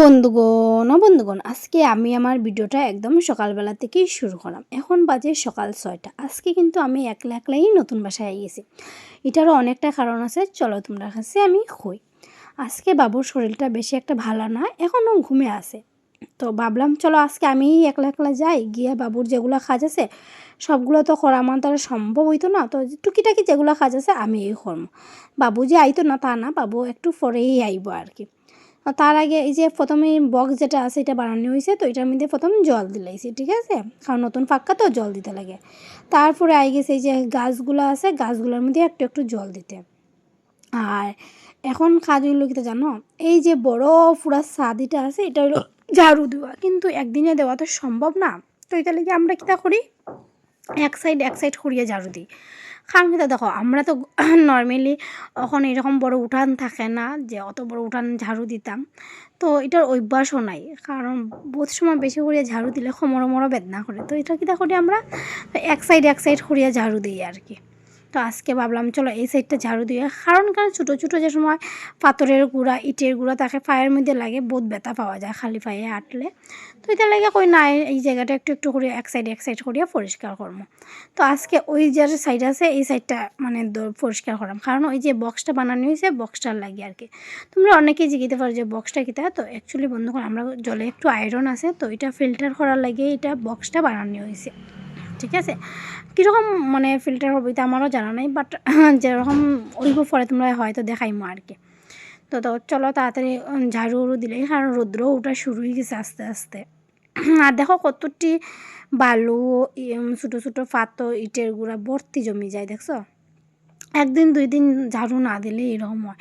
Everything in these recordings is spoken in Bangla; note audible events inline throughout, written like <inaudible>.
বন্ধুগণ ও বন্ধুগণ, আজকে আমি আমার ভিডিওটা একদম সকালবেলা থেকেই শুরু করলাম। এখন বাজে সকাল ছয়টা। আজকে কিন্তু আমি একলা একলাই নতুন বাসায় গেছি। এটারও অনেকটা কারণ আছে, চলো তোমরা কাছে আমি হই। আজকে বাবুর শরীরটা বেশি একটা ভালো না এখনও ঘুমে আছে। তো ভাবলাম, চলো আজকে আমি একলা একলা যাই, গিয়ে বাবুর যেগুলো কাজ আছে, সবগুলো তো করা আমার দ্বারা সম্ভব হইতো না, তো টুকিটাকি যেগুলো কাজ আছে আমি এই করব বাবু যে আইতো না তা না, বাবু একটু পরেই আইব আর কি। তার আগে এই যে প্রথমে বক্স যেটা আছে এটা বানানো হয়েছে, তো এটার মধ্যে প্রথম জল দিলাইছি ঠিক আছে? কারণ নতুন পাক্কা তো জল দিতে লাগে। তারপরে আই গেছে এই যে গাছগুলো আছে, গাছগুলোর মধ্যে একটু একটু জল দিতে। আর এখন কাজ হইল কিতা জানো? এই যে বড় পুরা সাদিটা আছে, এটা হলো ঝাড়ু দেওয়া। কিন্তু একদিনে দেওয়া তো সম্ভব না। তো এটা লেগে আমরা কিতা করি? এক সাইড এক সাইড করিয়ে ঝাড়ু দিই। কিন্তু দেখো আমরা তো নর্মালি এখন এরকম বড় উঠান থাকে না, যে অত বড় উঠান ঝাড়ু দিতাম। তো এটার অভ্যাসও নাই কারণ বহুত সময় বেশি করিয়া ঝাড়ু দিলে খমরমরো বেদনা করে তো এটা কিতা করি আমরা এক সাইড এক সাইড করিয়া ঝাড়ু দিই আর কি। তো আজকে ভাবলাম, চলো এই সাইডটা ঝাড়ু দিয়ে, কারণ কারণ ছোটো ছোটো যে সময় পাথরের গুঁড়া, ইটের গুঁড়া তাকে পায়ের মধ্যে লাগে, বহুত ব্যথা পাওয়া যায় খালি পায়ে হাঁটলে। তো এটা লাগে কই, না, এই জায়গাটা একটু একটু করে এক সাইড এক সাইড করিয়া পরিষ্কার করব। তো আজকে ওই যে সাইড আছে, এই সাইডটা মানে পরিষ্কার করাম। কারণ ওই যে বক্সটা বানানো হয়েছে বক্সটার লাগে আর কি। তোমরা অনেকেই জিজ্ঞেতে পারো যে বক্সটা কিতা? তো অ্যাকচুয়ালি বন্ধুগণ আমরা জলে একটু আয়রন আছে, তো এটা ফিল্টার করার লাগে, এটা বক্সটা বানানো হয়েছে ঠিক আছে? কীরকম মানে ফিল্টার হবে এটা আমারও জানা নাই বাট <laughs> যেরকম ওইব পরে তোমরা হয়তো দেখাইমো আর কি তো তো চলো তাড়াতাড়ি ঝাড়ু উড়ু দিলে, কারণ রৌদ্র ওটা শুরু হয়ে গেছে আস্তে আস্তে। <clears throat> আর দেখো কতটি বালু ছোটো ছোটো ফাতো ইটের গুঁড়া ভর্তি জমি যায়, দেখছ? একদিন, দুই দিন ঝাড়ু না দিলে এরকম হয়।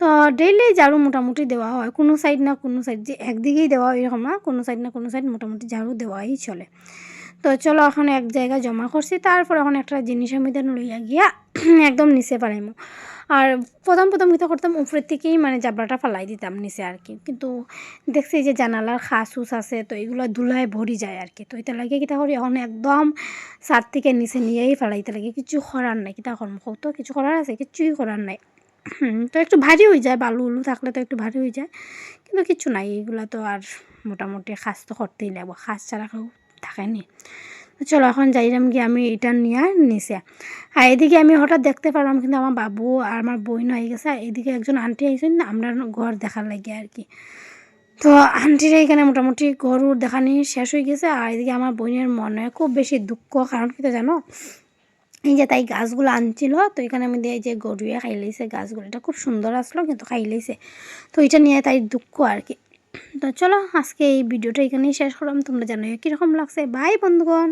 তো ডেইলি ঝাড়ু মোটামুটি দেওয়া হয়, কোনো সাইড না কোনো সাইড যে একদিকেই দেওয়া হয় এরকম না, কোনো সাইড না কোনো সাইড মোটামুটি ঝাড়ু দেওয়াই চলে। তো চলো এখন এক জায়গায় জমা করছি, তারপর এখন একটা জিনিসের মধ্যে লইয়া গিয়া <clears throat> একদম নিচে পারাইমো আর প্রথম প্রথম কীটা করতাম উপরের থেকেই মানে জাবড়াটা ফালাই দিতাম নিচে আর কি। কিন্তু দেখছি যে জানালার খাসুস আছে, তো এগুলো ধুলায় ভরি যায় আর কি। তো এটা লাগে কিতা করি, এখন একদম সাত থেকে নিচে নিয়েই ফেলাইতে লাগে কিছু করার নাই কিতা করব কত কিছু করার আছে, কিছুই করার নাই। <clears throat> তো একটু ভারী হয়ে যায়, বালু উলু থাকলে তো একটু ভারী হয়ে যায়। কিন্তু কিছু নাই, এগুলো তো আর মোটামুটি খাস তো করতেই লাগবো। খাস ছাড়া থাকেনি চলো এখন যাইলাম গিয়ে আমি এটা নিয়ে নিচে আর এদিকে আমি হঠাৎ দেখতে পারলাম কিন্তু আমার বাবু আর আমার বোন হয়ে গেছে। আর এদিকে একজন আন্টি না আমরা ঘর দেখার লাগে আর কি। তো আন্টিরা এখানে মোটামুটি গরুর দেখানি শেষ হয়ে গেছে। আর এদিকে আমার বোনের মনে খুব বেশি দুঃখ, কারণ কি তো জানো? এই যে তাই গাছগুলো আনছিল, তো এখানে আমি দিয়ে যে গরুয়ে খাই লাইছে গাছগুলো। এটা খুব সুন্দর আসলো, কিন্তু খাই লাইছে তো এটা নিয়ে তাই দুঃখ আর কি। তো চলো আজকে এই ভিডিওটা এখানেই শেষ করলাম। তোমরা জানো কীরকম লাগছে। বাই বন্ধুগণ!